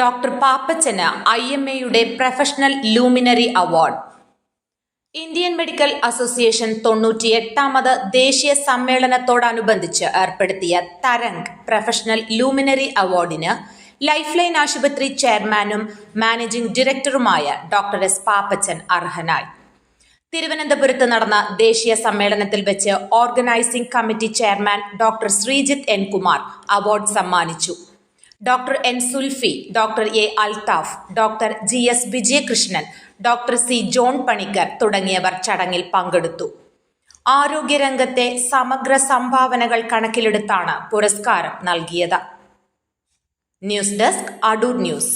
Doctor പാപ്പച്ചന് I M എയുടെ professional luminary award. Indian Medical Association തൊണ്ണൂറ്റിയെട്ടാമത് ദേശീയ സമ്മേളനത്തോടനുബന്ധിച്ച് ഏർപ്പെടുത്തിയ തരംഗ് പ്രൊഫഷണൽ ലൂമിനറി അവാർഡിന് ലൈഫ് ലൈൻ ആശുപത്രി ചെയർമാനും മാനേജിംഗ് ഡയറക്ടറുമായ ഡോക്ടർ എസ് പാപ്പച്ചൻ അർഹനായി. തിരുവനന്തപുരത്ത് നടന്ന ദേശീയ സമ്മേളനത്തിൽ വെച്ച് organising committee chairman doctor Sreejith N Kumar award സമ്മാനിച്ചു. Doctor N Sulfi doctor A Althaf doctor G S Vijayakrishnan doctor C John Panicker തുടങ്ങിയവർ ചടങ്ങിൽ പങ്കെടുത്തു. ആരോഗ്യരംഗത്തെ സമഗ്ര സംഭാവനകൾ കണക്കിലെടുത്താണ് പുരസ്കാരം നൽകിയത്. News desk Adoor news.